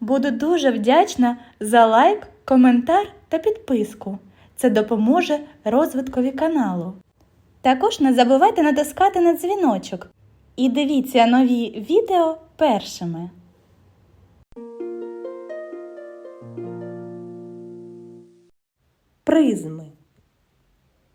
Буду дуже вдячна за лайк, коментар та підписку. Це допоможе розвиткові каналу. Також не забувайте натискати на дзвіночок і дивіться нові відео першими. Призми.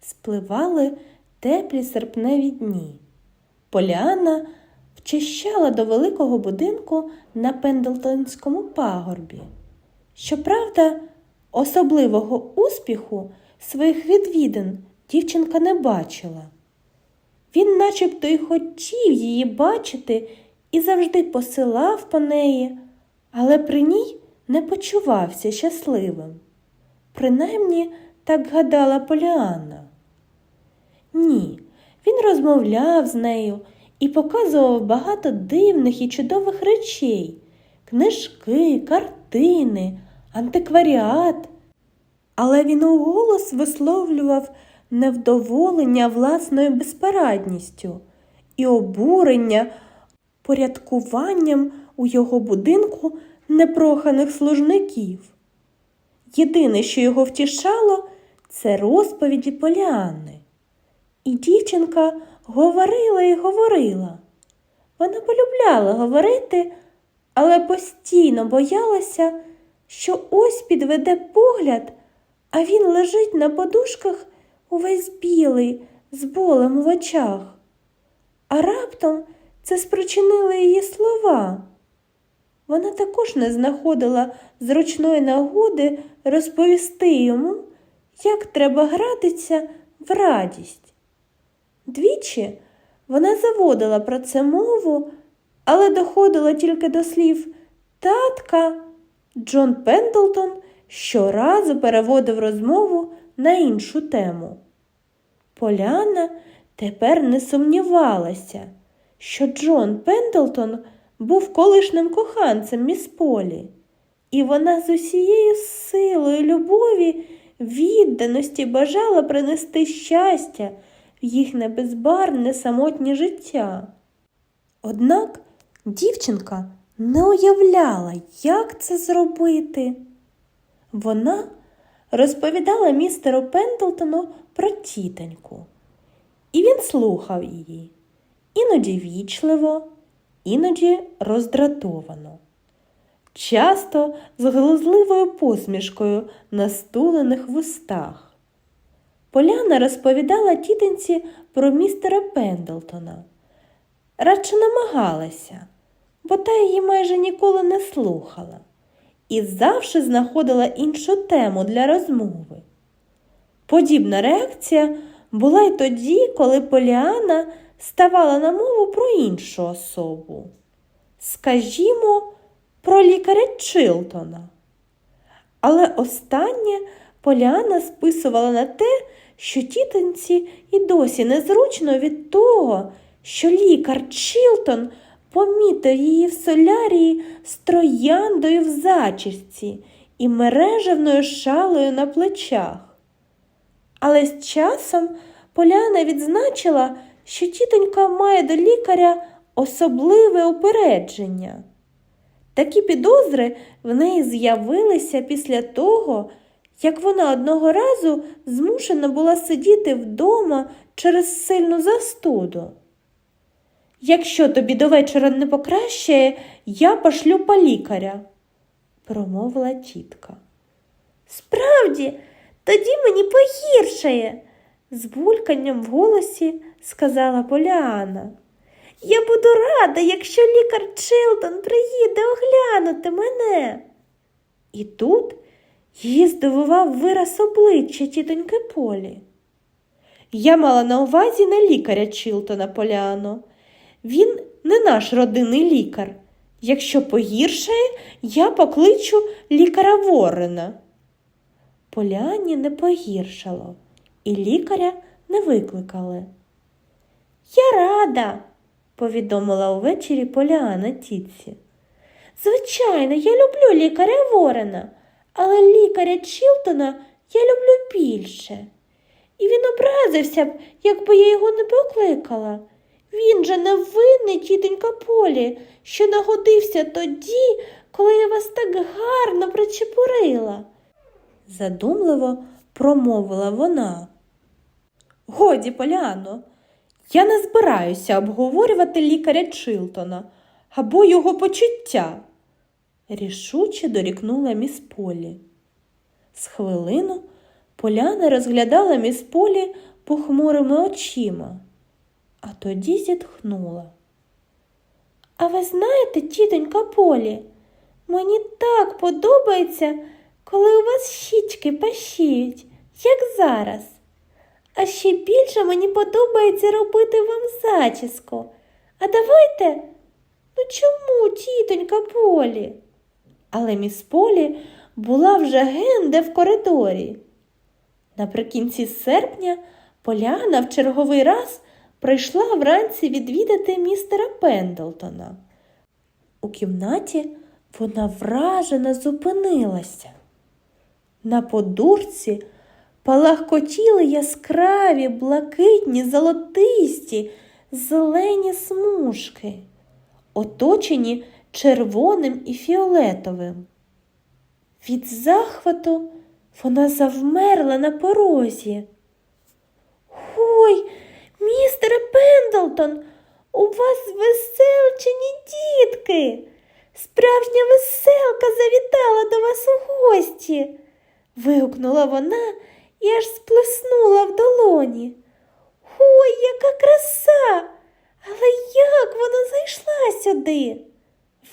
Спливали теплі серпневі дні. Поліана вчищала до великого будинку на Пендлтонському пагорбі. Щоправда, особливого успіху своїх відвідин дівчинка не бачила. Він начебто й хотів її бачити і завжди посилав по неї, але при ній не почувався щасливим. Принаймні так гадала Поліанна. Ні, він розмовляв з нею і показував багато дивних і чудових речей книжки, картини, антикваріат. Але він уголос висловлював невдоволення власною безпорадністю і обурення порядкуванням у його будинку непроханих служників. Єдине, що його втішало, це розповіді Поліанни. І дівчинка говорила і говорила. Вона полюбляла говорити, але постійно боялася, що ось підведе погляд, а він лежить на подушках увесь білий, з болем в очах. А раптом це спричинили її слова. Вона також не знаходила зручної нагоди розповісти йому, як треба гратися в радість. Двічі вона заводила про це мову, але доходила тільки до слів татка. Джон Пендлтон щоразу переводив розмову на іншу тему. Поляна тепер не сумнівалася, що Джон Пендлтон був колишнім коханцем міс Полі, і вона з усією силою любові, відданості бажала принести щастя їхнє безбарне самотнє життя. Однак дівчинка не уявляла, як це зробити. Вона розповідала містеру Пендлтону про тітоньку, і він слухав її, іноді вічливо, іноді роздратовано, часто з глузливою посмішкою на стулених вустах. Поляна розповідала тітоньці про містера Пендлтона. Радше намагалася, бо та її майже ніколи не слухала і завжди знаходила іншу тему для розмови. Подібна реакція була й тоді, коли Поліана ставала на мову про іншу особу. Скажімо, про лікаря Чилтона. Але останнє Поліана списувала на те, що тітонці і досі незручно від того, що лікар Чилтон помітив її в солярії з трояндою в зачісці і мережевною шалою на плечах. Але з часом Поляна відзначила, що тітонька має до лікаря особливе упередження. Такі підозри в неї з'явилися після того, як вона одного разу змушена була сидіти вдома через сильну застуду. Якщо тобі до вечора не покращає, я пошлю по лікаря, промовила тітка. Справді, тоді мені погіршає, з бульканням в голосі сказала Поліана. Я буду рада, якщо лікар Чилтон приїде оглянути мене. І тут її здивував вираз обличчя тітоньки Полі. Я мала на увазі не лікаря Чилтона Поліано. Він не наш родинний лікар. Якщо погіршає, я покличу лікаря Ворена. Поляні не погіршало, і лікаря не викликали. Я рада, повідомила увечері Поляна тітці. Звичайно, я люблю лікаря Ворена, але лікаря Чілтона я люблю більше. І він образився б, якби я його не покликала. Він же не винний, тітонька Полі, що нагодився тоді, коли я вас так гарно причепурила, задумливо промовила вона. Годі, Поляно, я не збираюся обговорювати лікаря Чилтона або його почуття, рішуче дорікнула міс Полі. З хвилину Поляна розглядала міс Полі похмурими очима, а тоді зітхнула. А ви знаєте, тітонька Полі, мені так подобається, коли у вас щічки пашіють, як зараз. А ще більше мені подобається робити вам зачіску. А давайте. Ну чому, тітонька Полі? Але міс Полі була вже генде в коридорі. Наприкінці серпня Поляна в черговий раз прийшла вранці відвідати містера Пендлтона. У кімнаті вона вражено зупинилася. На подушці палахкотіли яскраві, блакитні, золотисті, зелені смужки, оточені червоним і фіолетовим. Від захвату вона завмерла на порозі. Ой, містере Пендлтон, у вас веселчені дітки. Справжня веселка завітала до вас у гості. вигукнула вона і аж сплеснула в долоні. Ой, яка краса! Але як вона зайшла сюди?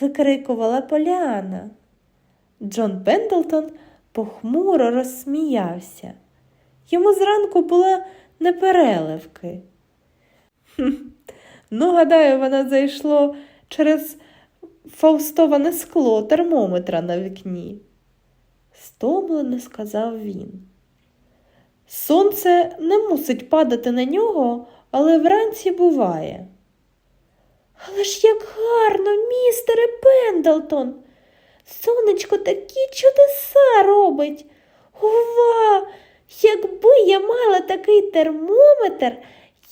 Викрикувала Поліана. Джон Пендлтон похмуро розсміявся. Йому зранку була непереливки. «Хм, Ну, гадаю, вона зайшло через фаустоване скло термометра на вікні. Стомлено сказав він. Сонце не мусить падати на нього, але вранці буває. Але ж як гарно, містере Пендлтон! Сонечко такі чудеса робить. Ова! Якби я мала такий термометр,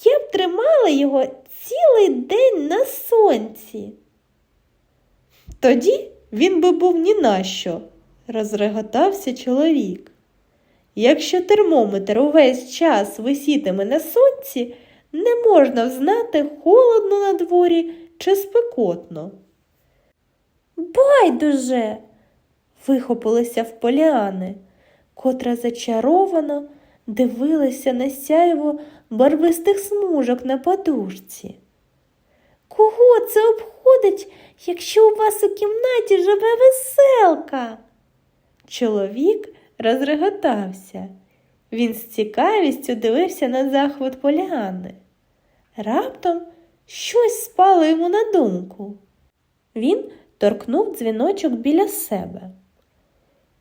я б тримала його цілий день на сонці. Тоді він би був ні на що, розреготався чоловік. Якщо термометр увесь час висітиме на сонці, не можна взнати, холодно на дворі чи спекотно. Байдуже. вихопилася в Поліани, котра зачаровано дивилася на сяйво барвистих смужок на подушці. Кого це обходить, якщо у вас у кімнаті живе веселка? Чоловік розреготався. Він з цікавістю дивився на захват Поліани. Раптом щось спало йому на думку. Він торкнув дзвіночок біля себе.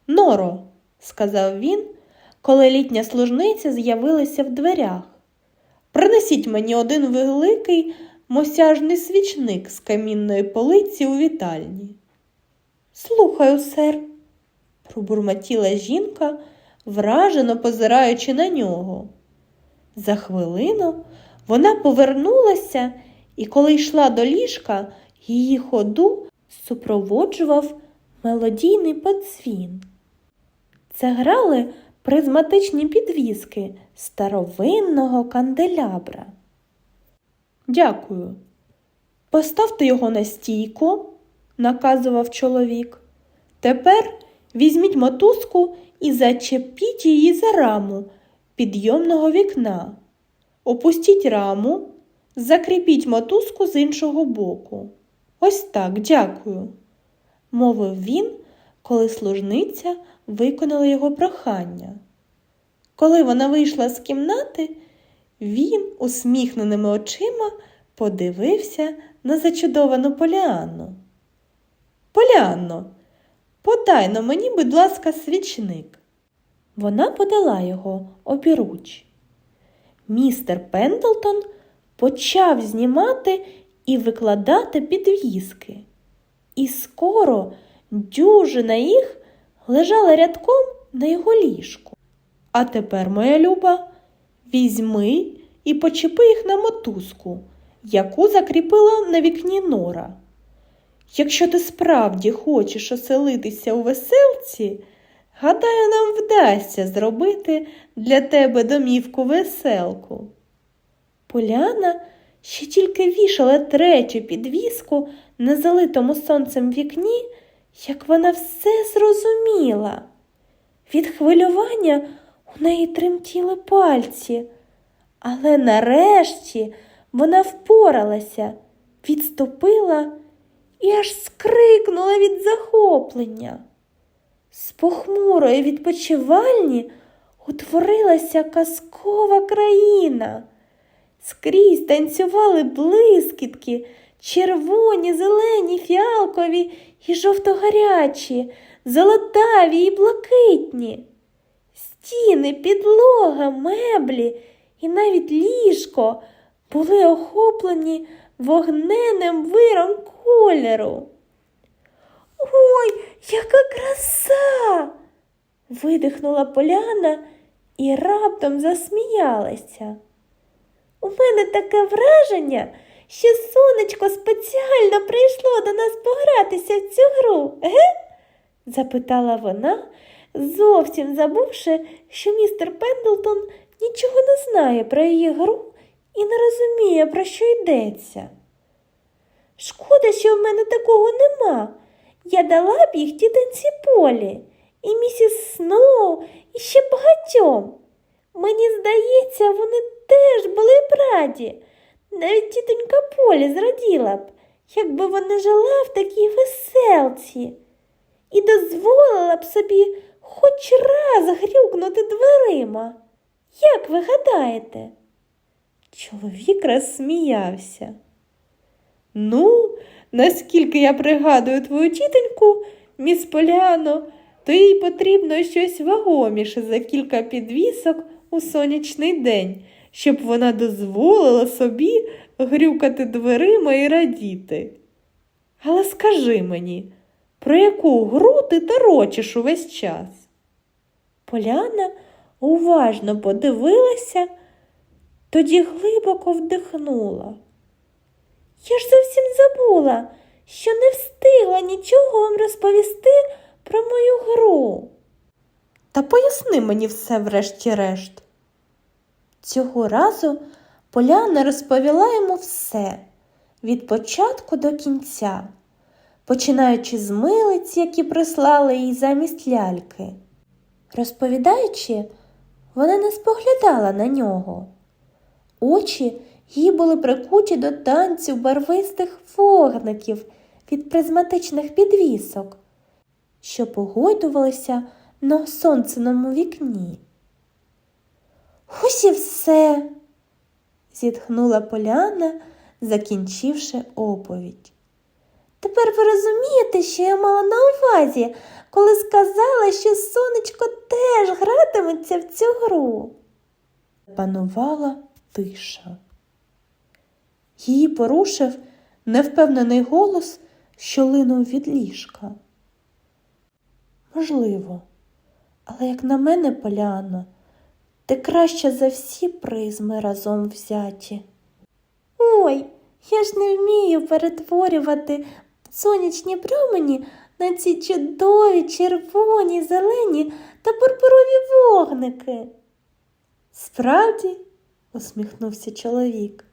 Норо, сказав він, коли літня служниця з'явилася в дверях. Принесіть мені один великий мосяжний свічник з камінної полиці у вітальні. Слухаю, сер, пробурмотіла жінка, вражено позираючи на нього. За хвилину вона повернулася, і коли йшла до ліжка, її ходу супроводжував мелодійний подзвін. Це грали призматичні підвіски старовинного канделябра. Дякую. Поставте його на стійку, наказував чоловік. Тепер візьміть мотузку і зачепіть її за раму підйомного вікна. Опустіть раму, закріпіть мотузку з іншого боку. Ось так, дякую, мовив він, коли служниця виконала його прохання. Коли вона вийшла з кімнати, він усміхненими очима подивився на зачудовану Поліанну. Поліанно, подай на мені, будь ласка, свічник. Вона подала його обіруч. Містер Пендлтон почав знімати і викладати підвіски. І скоро дюжина їх лежала рядком на його ліжку. А тепер, моя люба, візьми і почепи їх на мотузку, яку закріпила на вікні нора. Якщо ти справді хочеш оселитися у веселці, гадаю, нам вдасться зробити для тебе домівку веселку. Поляна ще тільки вішала третю підвіску на залитому сонцем вікні, як вона все зрозуміла. Від хвилювання у неї тремтіли пальці, але нарешті вона впоралася, відступила і аж скрикнула від захоплення. З похмурої відпочивальні утворилася казкова країна. Скрізь танцювали блискітки, червоні, зелені, фіалкові і жовтогарячі, золотаві і блакитні. Стіни, підлога, меблі і навіть ліжко були охоплені вогненним виром кольору. Ой, яка краса! видихнула Поляна і раптом засміялася. У мене таке враження, що сонечко спеціально прийшло до нас погратися в цю гру, еге? запитала вона, зовсім забувши, що містер Пендлтон нічого не знає про її гру і не розуміє, про що йдеться. Шкода, що в мене такого нема. Я дала б їх тітонці Полі, і місіс Сноу, і ще багатьом. Мені здається, вони теж були б раді. Навіть тітонька Полі зраділа б, якби вона жила в такій веселці і дозволила б собі хоч раз грюкнути дверима. Як ви гадаєте? Чоловік розсміявся. Ну, наскільки я пригадую твою тітоньку, міс Поляно, то їй потрібно щось вагоміше за кілька підвісок у сонячний день, щоб вона дозволила собі грюкати дверима і радіти. Але скажи мені, про яку гру ти торочиш увесь час? Поляна уважно подивилася, тоді глибоко вдихнула. Я ж забула, що не встигла нічого вам розповісти про мою гру. Та поясни мені все врешті-решт. Цього разу Поляна розповіла йому все від початку до кінця, починаючи з милиць, які прислали їй замість ляльки. Розповідаючи, вона не споглядала на нього. Очі її були прикуті до танцю барвистих вогників від призматичних підвісок, що погойдувалися на сонценому вікні. Ось і все, зітхнула Поляна, закінчивши оповідь. Тепер ви розумієте, що я мала на увазі, коли сказала, що сонечко теж гратиметься в цю гру. Панувала тиша. Її порушив невпевнений голос, що линув від ліжка. Можливо, але як на мене, Поляно, ти краще за всі призми разом взяті. Ой, я ж не вмію перетворювати сонячні промені на ці чудові червоні, зелені та пурпурові вогники. Справді, усміхнувся чоловік.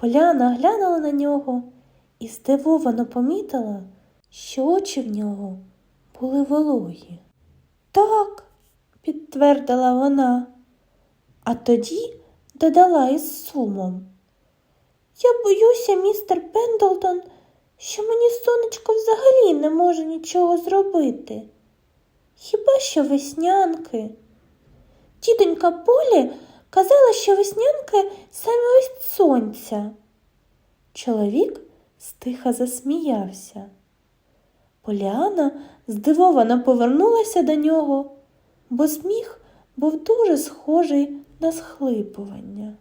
Поляна глянула на нього і здивовано помітила, що очі в нього були вологі. Так, підтвердила вона, а тоді додала із сумом. Я боюся, містер Пендлтон, що мені сонечко взагалі не може нічого зробити. Хіба що веснянки? Тітонька Полі казала, що веснянки саме ось сонця. Чоловік стиха засміявся. Поліана здивовано повернулася до нього, бо сміх був дуже схожий на схлипування.